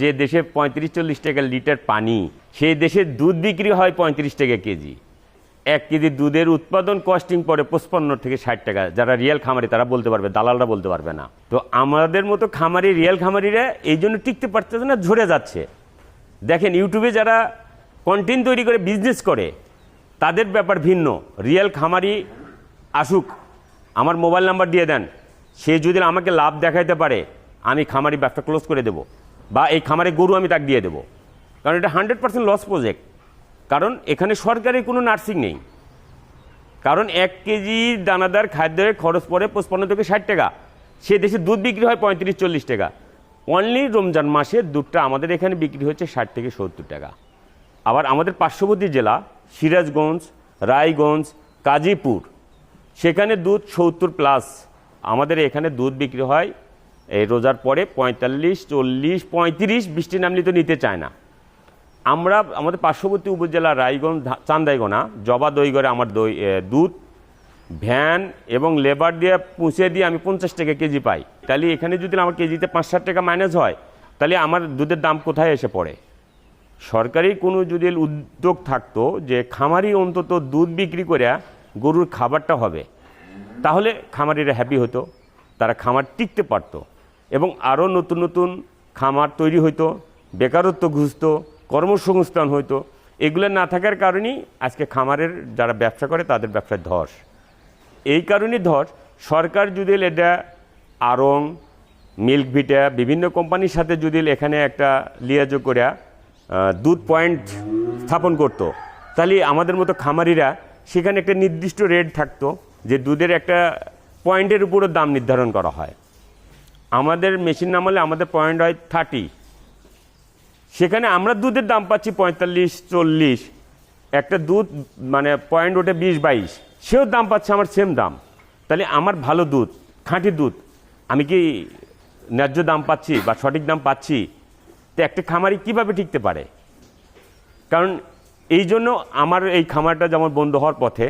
যে দেশে পঁয়ত্রিশ চল্লিশ টাকা লিটার পানি, সেই দেশে দুধ বিক্রি হয় পঁয়ত্রিশ টাকা কেজি। এক কেজি দুধের উৎপাদন কস্টিং পড়ে পঁচপান্ন থেকে ষাট টাকা। যারা রিয়েল খামারি, তারা বলতে পারবে, দালালরা বলতে পারবে না। তো আমাদের মতো খামারি, রিয়েল খামারিরা এই জন্য টিকতে পারতেছে না, ঝরে যাচ্ছে। দেখেন, ইউটিউবে যারা কন্টেন্ট তৈরি করে বিজনেস করে, তাদের ব্যাপার ভিন্ন। রিয়েল খামারি আসুক, আমার মোবাইল নাম্বার দিয়ে দেন। সে যদি আমাকে লাভ দেখাইতে পারে, আমি খামারি ব্যবসা ক্লোজ করে দেব। বা এই খামারে গরু আমি তাকে দিয়ে দেবো। কারণ এটা হান্ড্রেড পার্সেন্ট লস প্রজেক্ট। কারণ এখানে সরকারি কোনো নার্সিং নেই। কারণ এক কেজি দানাদার খাদ্যের খরচ পড়ে পঁচপান্ন থেকে ষাট টাকা। সে দেশে দুধ বিক্রি হয় পঁয়ত্রিশ, চল্লিশ টাকা। অনলি রমজান মাসে দুধটা আমাদের এখানে বিক্রি হচ্ছে ষাট থেকে সত্তর টাকা। আবার আমাদের পার্শ্ববর্তী জেলা, সিরাজগঞ্জ, রায়গঞ্জ, কাজীপুর, সেখানে দুধ সত্তর প্লাস আমাদের এখানে দুধ বিক্রি হয় এই রোজার পরে পঁয়তাল্লিশ, চল্লিশ, পঁয়ত্রিশ বৃষ্টি নামলে তো নিতে চায় না। আমরা, আমাদের পার্শ্ববর্তী উপজেলা রায়গঞ্জ চান্দাইগোনা, জবা দইগড়ে আমার দই দুধ, ভ্যান এবং লেবার দিয়ে পুষে দিয়ে আমি পঞ্চাশ টাকা কেজি পাই। তাহলে এখানে যদি আমার কেজিতে পাঁচ ষাট টাকা মাইনাস হয়, তাহলে আমার দুধের দাম কোথায় এসে পড়ে? সরকারি কোনো যদি উদ্যোগ থাকতো যে খামারি অন্তত দুধ বিক্রি করে গরুর খাবারটা হবে, তাহলে খামারিরা হ্যাপি হতো, তারা খামার টিকতে পারতো। এবং আরও নতুন নতুন খামার তৈরি হইতো, বেকারত্ব ঘুষত, কর্মসংস্থান হইতো। এগুলো না থাকার কারণেই আজকে খামারের যারা ব্যবসা করে তাদের ব্যবসায় ধস। এই কারণেই ধস। সরকার যদি এটা আরং মিল্ক ভিটা, বিভিন্ন কোম্পানির সাথে যদি এখানে একটা লিয়াজো করে দুধ পয়েন্ট স্থাপন করত। তাহলে আমাদের মতো খামারিরা সেখানে একটা নির্দিষ্ট রেট থাকতো যে দুধের একটা পয়েন্টের উপরও দাম নির্ধারণ করা হয়। আমাদের মেশিন নামালে আমাদের পয়েন্ট হয় থার্টি সেখানে আমরা দুধের দাম পাচ্ছি পঁয়তাল্লিশ, চল্লিশ। একটা দুধ মানে পয়েন্ট ওঠে বিশ, বাইশ। সেও দাম পাচ্ছে আমার সেম দাম। তাহলে আমার ভালো দুধ, খাঁটি দুধ, আমি কি ন্যায্য দাম পাচ্ছি বা সঠিক দাম পাচ্ছি? তো একটা খামারি কীভাবে টিকতে পারে? কারণ এই জন্য আমার এই খামারটা যেমন বন্ধ হওয়ার পথে,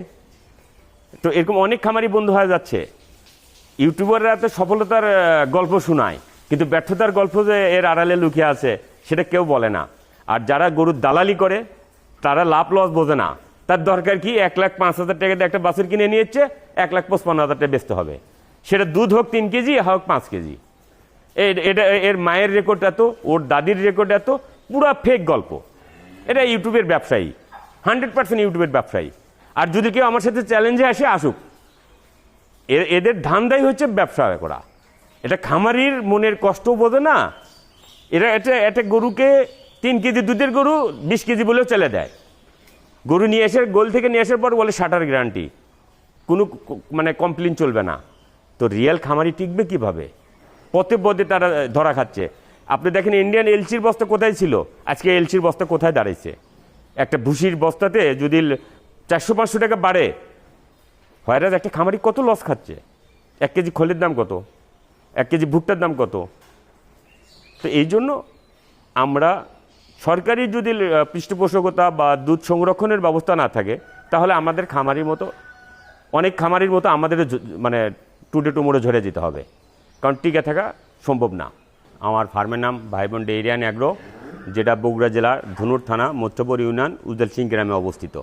তো এরকম অনেক খামারই বন্ধ হয়ে যাচ্ছে। ইউটিউবাররা তো সফলতার গল্প শোনায়, কিন্তু ব্যর্থতার গল্প যে এর আড়ালে লুকিয়ে আছে, সেটা কেউ বলে না। আর যারা গরুর দালালি করে, তারা লাভ লস বোঝে না। তার দরকার কি, এক লাখ পাঁচ হাজার টাকা দিয়ে একটা বাছুর কিনে নিয়েছে, এক লাখ পঁচপান্ন হাজার টাকা বেচতে হবে। সেটা দুধ হোক তিন কেজি হোক পাঁচ কেজি। এটা, এর মায়ের রেকর্ড এত, ওর দাদির রেকর্ড এত, পুরা ফেক গল্প। এটা ইউটিউবের ব্যবসায়ী, হান্ড্রেড পার্সেন্ট ইউটিউবের ব্যবসায়ী। আর যদি কেউ আমার সাথে চ্যালেঞ্জে আসে, আসুক। এদের ধান্দাই হচ্ছে ব্যবসা করা। এটা খামারির মনের কষ্ট বোঝে না। এরা এটা একটা গরুকে তিন কেজি দুধের গরু বিশ কেজি বলেও চলে দেয়। গরু নিয়ে এসে, গোল থেকে নিয়ে আসার পর বলে শাটার গ্যারান্টি। কোনো মানে কমপ্লেন চলবে না। তো রিয়েল খামারি টিকবে কীভাবে? পথে পথে তারা ধরা খাচ্ছে। আপনি দেখেন ইন্ডিয়ান এলসির বস্তা কোথায় ছিল? আজকে এলসির বস্তা কোথায় দাঁড়িয়েছে একটা ভুসির বস্তাতে যদি চারশো পাঁচশো টাকা বাড়ে হয়রাজ একটা খামারি কত লস খাচ্ছে? এক কেজি খোলের দাম কত? এক কেজি ভুট্টার দাম কত? তো এই জন্য আমরা সরকারি যদি পৃষ্ঠপোষকতা বা দুধ সংরক্ষণের ব্যবস্থা না থাকে, তাহলে আমাদের খামারির মতো, অনেক খামারির মতো আমাদের মানে টুডে টুমোরে ঝরে যেতে হবে। কারণ টিকে থাকা সম্ভব না। আমার ফার্মের নাম ভাইবন ডেইরিয়ান অ্যাগ্রো, যেটা বগুড়া জেলার ধনুর থানা মোচ্চপুর ইউনিয়ন উজ্জ্বল সিং গ্রামে অবস্থিত।